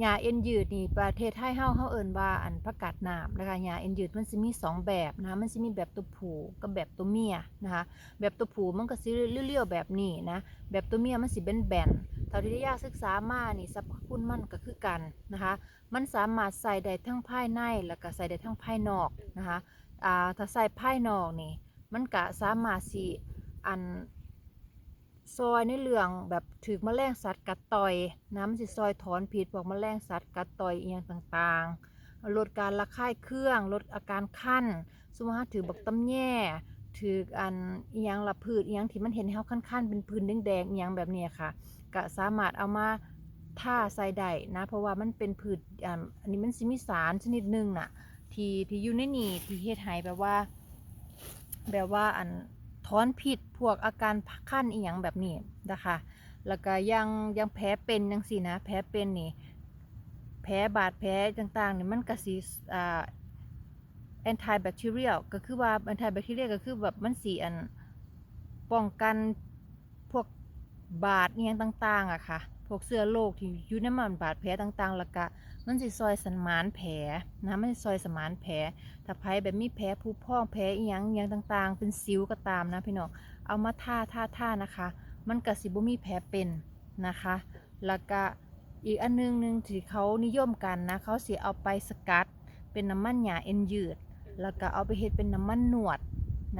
หญ้าเอ็นยืดนี่ประเทศไทยเฮาเฮาเอิ้นว่าอันผักกาดน้ำนะคะหญ้าเอ็นยืดมันสิมีสองแบบนะมันสิมีแบบตัวผู้กับแบบตัวเมียนะคะแบบตัวผู้มันก็สิเรียวๆแบบนี้นะแบบตัวเมียมันสิเป็นแบนๆเท่าที่ได้ยาศึกษามานี่สรรพคุณมันก็คือกันนะคะมันสามารถใส่ได้ทั้งภายในแล้วก็ใส่ได้ทั้งภายนอกนะคะอ่าถ้าใส่ภายนอกนี่มันก็สามารถสิอัน ซอยในเรื่องแบบถือแมลงสัตว์กัดต่อยนะมันสิซอยถอนพิษพวกแมลงสัตว์กัดต่อยเอียงต่างๆ ลดการระคายเครื่อง ลดอาการคันสมมติว่าถือบักตำแย่ถืออันเอียงละพืชเอียงที่มันเห็นเฮาคันๆเป็นพื้นแดงๆอียงแบบเนี้ยค่ะก็สามารถเอามาท่าใส่ได้นะเพราะว่ามันเป็นพืชอันนี้มันสิมีสารชนิดหนึ่งน่ะที่ที่อยู่ในนี่ที่เฮ็ดให้แบบว่า แบบว่าอัน ถอนผิดพวกอาการขั้นอีหยังแบบนี้นะคะ แล้วก็ยังยังแผลเป็นยังสีนะแผลเป็นนี่แผลบาดแผลต่างๆนี่มันก็สิอ่าแอนตี้แบคทีเรียก็คือว่าแอนตี้แบคทีเรียก็คือแบบมันสีอันป้องกันพวกบาดเนียงต่างๆอะค่ะ พวกเสื้อโรคที่อยู่ในมันบาดแผลต่างๆล้วก็มันสิซอยสมานแผลนะมันซอยสมานแผลถ้าไผแบบมีแผลผุพองแผลอีหยังอีหยังต่างๆ เป็นสิวก็ตามนะพี่น้องเอามาท่าท่าท่านะคะ มันก็สิบ่มีแผลเป็นนะคะล้วก็อีกอันนึงหนึ่งที่เขานิยมกันนะเขาสิเอาไปสกัด เป็นน้ำมันหยาเอ็นยืด แล้วก็เอาไปเฮ็ดเป็นน้ำมันหนวด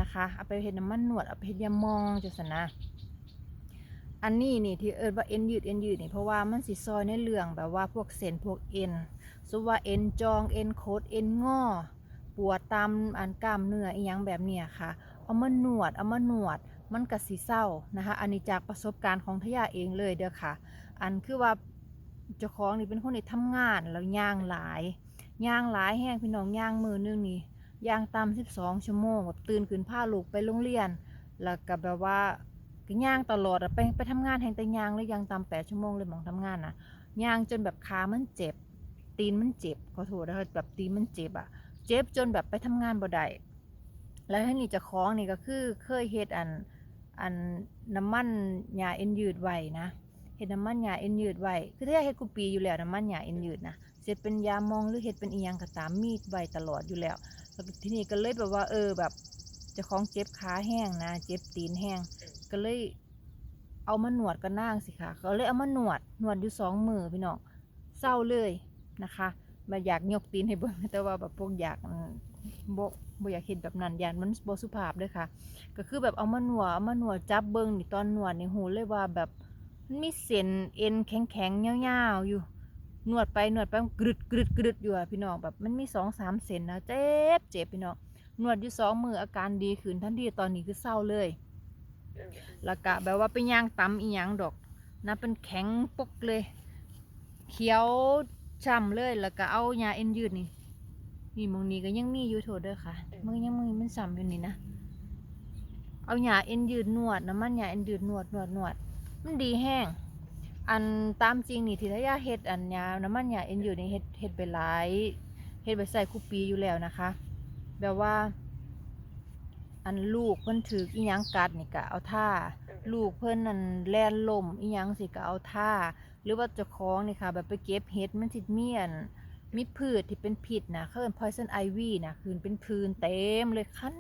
นะคะ เอาไปเฮ็ดน้ำมันหนวด เอาไปเฮ็ดยามองจังซั่นนะ อันนี้นี่ที่เอิ้นว่าเอ็นยืดเอ็นยืดนี่เพราะว่ามันสิซอยในเรื่องแบบว่าพวกเส้นพวกเอ็นสุว่าเอ็นจองเอ็นโคดเอ็นงอ ปวดตามอันกล้ามเนื้ออีหยังแบบเนี้ยค่ะ เอามาหนวดเอามาหนวด มันก็สิเศร้านะคะอันนี้จากประสบการณ์ของทยาเองเลยเด้อค่ะ อันคือว่าเจ้าของนี่เป็นคนที่ทำงานแล้วย่างหลายย่างหลายแห้งพี่น้องย่างมือนึงนี่ย่างตาม12ชั่วโมงแบบตื่นขึ้นพาลูกไปโรงเรียน แล้วก็แบบว่า ก็ย่างตลอดอะไปไปทำงานแห่งแต่ย่างเลยย่างตาม8ชั่วโมงเลยมองทำงานนะย่างจนแบบขามันเจ็บ ตีนมันเจ็บขอโทษนะคะแบบตีนมันเจ็บอะเจ็บจนแบบไปทำงานบ่ได้แล้วทีนี้เจะคล้องนี่ก็คือเคยเฮ็ดอันอันน้ำมันหยาเอ็นยืดไว้นะเฮ็ดน้ำมันหยาเอ็นยืดไว้คือถ้าเฮ็ดกูปีอยู่แล้วน้ำมันหยาเอ็นยืดนะเสร็จเป็นยามองหรือเฮ็ดเป็นอียังก็ตามมีดไว้ตลอดอยู่แล้วแล้วทีนี้ก็เลยแบบว่าเออแบบจะคล้องเจ็บขาแห้งนะ เจ็บตีนแห้ง ก็เลย เอามาหนวดก็นั่งสิค่ะก็เลยเอามาหนวดหนวดอยู่สองมือพี่น้องเศร้าเลยนะคะมาอยากยกตีนให้เบิ่งแต่ว่าแบบพวกอยากอืมบ่บ่อยากเห็นแบบนั้นยานมันบ่สุภาพด้วยค่ะ ก็คือแบบเอามาหนวดเอามาหนวดจับเบิ่งนี่ตอนหนวดนี่หูเลยว่าแบบมันมีเส้นเอ็นแข็งๆยาวๆอยู่นวดไปนวดไปกรึดกรึดกรึดอยู่อะพี่น้องแบบมันมีสองสามเซนนะเจ็บเจ็บพี่น้องนวดอยู่สองมืออาการดีขึ้นทันทีตอนนี้คือเศร้าเลย แล้วก็แบบว่าไปย่างตำอีหยังดอกนะเป็นแข็งปกเลย เขียวช้ำเลยแล้วก็เอายาเอ็นยืดนี่นี่หมองนี้ก็ยังมีอยู่โทษเด้อค่ะมันยังมีมันซ้ำอยู่นี่นะเอายาเอ็นยืดนวดน้ำมันยาเอ็นยืดนวดนวดนวดมันดีแห้ง อันตามจริงนี่ที่ทายาเฮ็ดอันยาน้ำมันยาเอ็นยืดนี่เฮ็ดเฮ็ดไปหลายเฮ็ดไปใส่คูปีอยู่แล้วนะคะ แบบว่า อันลูกเพิ่นถืออีหยังกัดนี่ก็เอาท่า ลูกเพิ่นนั่นแล่นล่มอีหยังสิก็เอาท่า หรือว่าเจ้าของนี่ค่ะ แบบไปเก็บเห็ดมันสิมีอันมีพืชที่เป็นพิษนะเขาเอิ้น poison ivy นะคือเป็นพื้นเต็มเลยคัน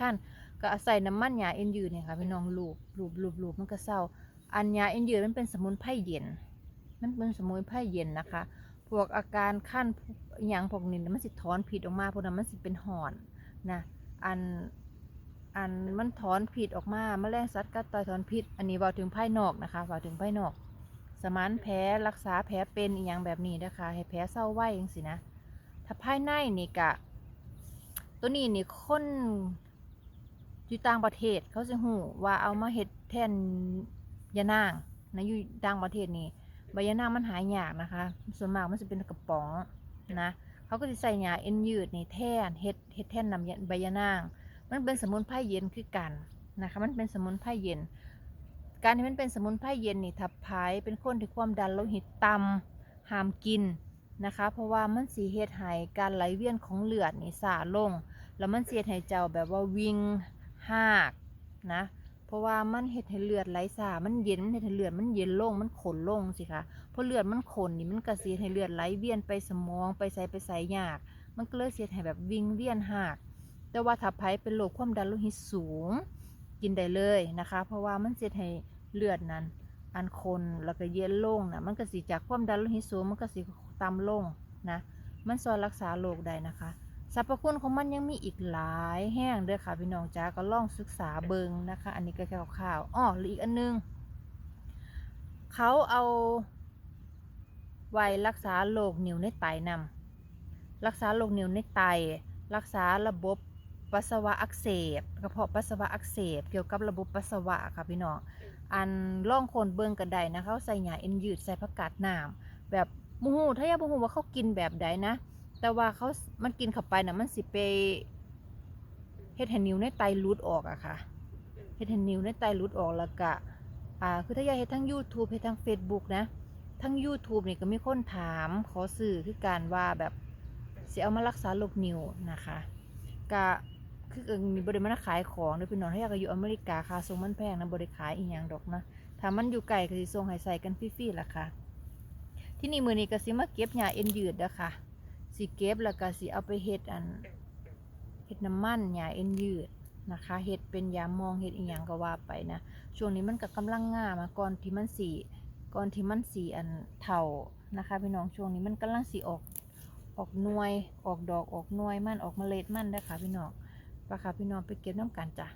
คันก็อาศัยน้ำมันยาเอ็นยืดเนี่ยค่ะพี่น้องลูบลูบลูบลูบมันก็เศร้า อันยาเอ็นยืดมันเป็นสมุนไพรเย็น มันเป็นสมุนไพรเย็นนะคะ พวกอาการขั้นอหย่างพวกนี้มันสิถอนพิษออกมาพวกนั้นมันสิเป็นหอนนะ อัน อันมันถอนพิษออกมาแมลงสัตว์กัดต่อยถอนพิษอันนี้ว่าถึงภายนอกนะคะว่าถึงภายนอก สมานแผลรักษาแผลเป็นอีหยังแบบนี้นะคะ ให้แผลเศร้าไหว้จังสินะ ถ้าภายในนี่กะ ตัวนี้นี่คนอยู่ต่างประเทศเขาสิหูว่าเอามาเฮ็ดแทนยานางนะอยู่ต่างประเทศนี่ใบยานางมันหายยากนะคะ ส่วนมากมันจะเป็นกระป๋องนะเขาก็จะใส่ยาเอ็นยืดนี่แทนเฮ็ดเฮ็ดแทนนำยาใบยานาง มันเป็นสมุนไพรเย็นคือกันนะคะ มันเป็นสมุนไพรเย็น การที่มันเป็นสมุนไพรเย็นนี่ทับพายเป็นคนที่ความดันโลหิตต่ำห้ามกินนะคะ เพราะว่ามันสีเฮ็ดให้การไหลเวียนของเลือดนี่สาลง แล้วมันเสียให้เจ้าแบบว่าวิ่งหากนะพราะว่ามันเฮ็ดให้เลือดไหลซ่ามันเย็น มันเฮ็ดให้เลือด มันเย็นลง มันขนลงสิคะ เพราะเลือดมันขนนี่มันก็สิเฮ็ดให้เลือดไหลเวียนไปสมองไปใส่ไปใส่ยาก มันก็เลยสิเฮ็ดให้แบบวิงเวียนหาก แต่ว่าถ้าไผเป็นโรคความดันโลหิตสูง กินได้เลยนะคะ เพราะว่ามันเฮ็ดให้เลือดนั้น อันคนแล้วก็เย็นลงนะมันก็สิจากความดันโลหิตสูงมันก็สิต่ำลงนะมันซอยรักษาโรคได้นะคะสรรพคุณของมันยังมีอีกหลายแห้งเด้อค่ะพี่น้องจ้าก็ลองศึกษาเบิงนะคะ อันนี้ก็แค่ข่าวๆอ้อหรืออีกอันนึงเขาเอาไว้รักษาโรคนิ่วในไตนำรักษาโรคนิ่วในไต รักษาระบบ ปัสสาวะอักเสบกระเพาะปัสสาวะอักเสบเกี่ยวกับระบบปัสสาวะค่ะพี่น้องอันล่องโคนเบิงกันได้นะเขาใส่หยาเอ็นยืดใส่ผักกาดน้ำแบบมูฮูถ้าอยากมูฮูว่าเขากินแบบใดนะ แต่ว่าเขามันกินเข้าไปนะมันสิไปเฮ็ดให้นิ้วในไตหลุดออกอะค่ะเฮ็ดให้นิ้วในไตหลุดออกแล้วก็อ่าคือถ้าอยากเฮ็ดทั้ง YouTube เฮ็ดทั้ง Facebook นะทั้ง YouTube นี่ก็มีคนถามขอสื่อคือการว่าแบบสิเอามารักษาโรคนิ้วนะคะก็ คือก็มีบริมาขายของเด้อพี่น้องถ้าอยากอยู่อเมริกาค่าส่งมันแพงนะบริขายอีหยังดอกนะถ้ามันอยู่ไกลก็สิส่งให้ใส่กันฟรีๆล่ะค่ะ ที่นี่มือนี้ก็สิมาเก็บหญ้าเอ็นยืดเด้อค่ะสิเก็บแล้วก็สิเอาไปเฮ็ดอันเฮ็ดน้ำมันหญ้าเอ็นยืดนะคะเฮ็ดเป็นยามองเฮ็ดอีหยังก็ว่าไปนะช่วงนี้มันก็กำลังง่ามอะก่อนที่มันสีก่อนที่มันสีอันเท่านะคะพี่น้องช่วงนี้มันกำลังสีออกออกน่วยออกดอกออกน่วยมันออกเมล็ดมันเด้อค่ะพี่น้อง ปะค่ะพี่น้องไปเก็บน้ำกันจ้ะ